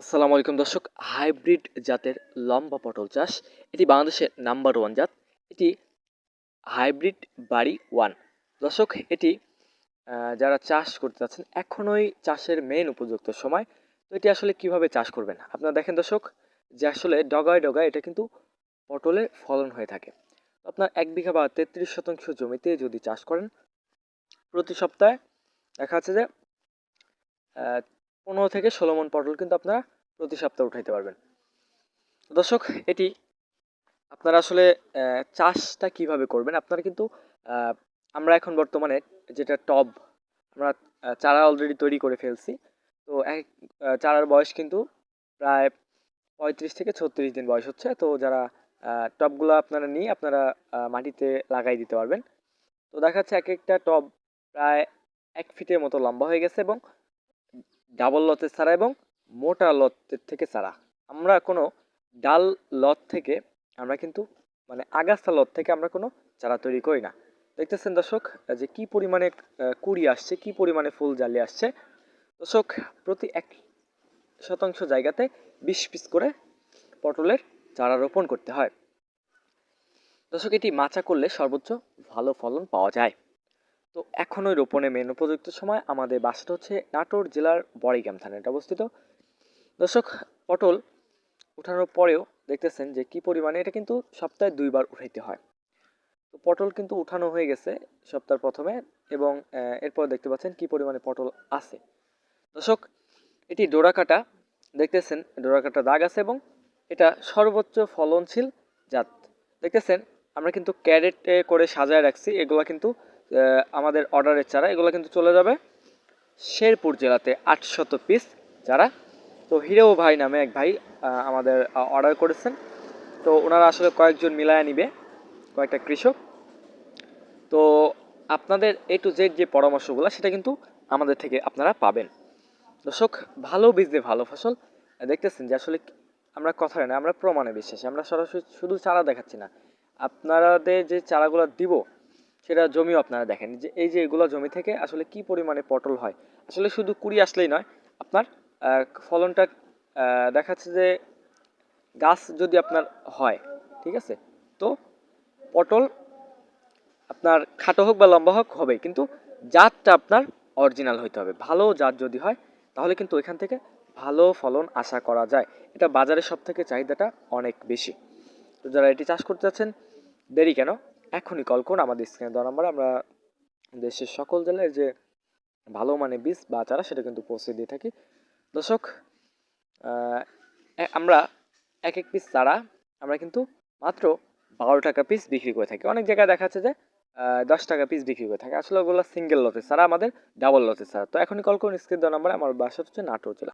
আসসালামু আলাইকুম দর্শক, হাইব্রিড জাতের লম্বা পটল চাষ, এটি বাংলাদেশের নাম্বার ওয়ান জাত, এটি হাইব্রিড বাড়ি ওয়ান দর্শক, এটি যারা চাষ করতে চাচ্ছেন এখনই চাষের মেন উপযুক্ত সময়, তো এটি আসলে কীভাবে চাষ করবেন? আপনারা দেখেন দর্শক, যে আসলে ডগায় ডগায় এটা কিন্তু পটলের ফলন হয়ে থাকে। আপনার এক বিঘা বা তেত্রিশ শতাংশ জমিতে যদি চাষ করেন, প্রতি সপ্তাহে দেখা যাচ্ছে যে পনেরো থেকে ষোলো মন পটল কিন্তু আপনারা প্রতি সপ্তাহে উঠাইতে পারবেন। দর্শক, এটি আপনারা আসলে চাষটা কীভাবে করবেন? আপনারা কিন্তু আমরা এখন বর্তমানে যেটা টব, আমরা চারা অলরেডি তৈরি করে ফেলছি। তো এক চারার বয়স কিন্তু প্রায় পঁয়ত্রিশ থেকে ছত্রিশ দিন বয়স হচ্ছে। তো যারা টবগুলো আপনারা নিয়ে আপনারা মাটিতে লাগাই দিতে পারবেন। তো দেখা যাচ্ছে এক একটা টব প্রায় এক ফিটের মতো লম্বা হয়ে গেছে এবং ডাবল লতের চারা এবং মোটা লতের থেকে চারা আমরা কোনো ডাল লত থেকে আমরা কিন্তু মানে আগাছা লত থেকে আমরা কোনো চারা তৈরি করি না। দেখতেছেন দর্শক যে কি পরিমাণে কুড়ি আসছে, কি পরিমাণে ফুল জালি আসছে। দর্শক, প্রতি এক শতাংশ জায়গাতে বিশ পিস করে পটলের চারা রোপণ করতে হয়। দর্শক, এটি মাচা করলে সর্বোচ্চ ভালো ফলন পাওয়া যায়। তো এখনই রোপণে মেন উপযুক্ত সময় আমাদের বাসাটা হচ্ছে নাটোর জেলার বড়িগ্রাম থানায় অবস্থিত। দর্শক, পটল উঠানোর পরেও দেখতেছেন যে কি পরিমাণে এটা কিন্তু সপ্তাহে দুইবার উঠাইতে হয়। তো পটল কিন্তু উঠানো হয়ে গেছে সপ্তাহের প্রথমে এবং এরপর দেখতে পাচ্ছেন কি পরিমাণে পটল আছে। দর্শক, এটি ডোরাকাটা, দেখতেছেন ডোরাকাটা দাগ আছে এবং এটা সর্বোচ্চ ফলনশীল জাত। দেখতেছেন, আমরা কিন্তু ক্যারেটে করে সাজায় রাখছি, এগুলো কিন্তু আমাদের অর্ডারের চারা, এগুলো কিন্তু চলে যাবে শেরপুর জেলাতে আটশত পিস যারা তো হিরেও ভাই নামে এক ভাই আমাদের অর্ডার করেছেন। তো ওনারা আসলে কয়েকজন মিলায় নিবে, কয়েকটা কৃষক। তো আপনাদের এ টু জেড যে পরামর্শগুলো, সেটা কিন্তু আমাদের থেকে আপনারা পাবেন। দর্শক, ভালো বীজ দিয়ে ভালো ফসল। দেখতেছেন যে আসলে আমরা কথা না, আমরা প্রমাণে বিশ্বাসী। আমরা সরাসরি শুধু চারা দেখাচ্ছি না। আপনাদের যে চারাগুলো দিব সেটা জমিও আপনারা দেখেন। যে এই যে এগুলো জমি থেকে আসলে কি পরিমাণে পটল হয়? আসলে শুধু কুড়ি আসলেই নয়, আপনার ফলনটা দেখাচ্ছে যে গাছ যদি আপনার হয়, ঠিক আছে? তো পটল আপনার খাটো হোক বা লম্বা হোক হবে কিন্তু জাতটা আপনার অরিজিনাল হইতে হবে। ভালো জাত যদি হয়, তাহলে কিন্তু এখান থেকে ভালো ফলন আশা করা যায়। এটা বাজারে সব থেকে চাহিদাটা অনেক বেশি। তো যারা এটি চাষ করতে চাচ্ছেন দেরি কেন? এখনই কল করুন, আমাদের স্ক্রিনে দেওয়া নাম্বার আমরা দেশের সকল জেলায় যে ভালো মানে বীজ বা চারা সেটা কিন্তু পৌঁছে দিয়ে থাকি। দর্শক আমরা এক এক পিস চারা আমরা কিন্তু মাত্র বারো টাকা পিস বিক্রি করে থাকি। অনেক জায়গায় দেখা যাচ্ছে যে দশ টাকা পিস বিক্রি করে থাকে। আসলে ওগুলো সিঙ্গেল লতে ছাড়া আমাদের ডাবল লতে ছাড়া তো এখনই কল করুন স্ক্রিন দেওয়া নাম্বার আমার বাসা হচ্ছে নাটোর জেলা।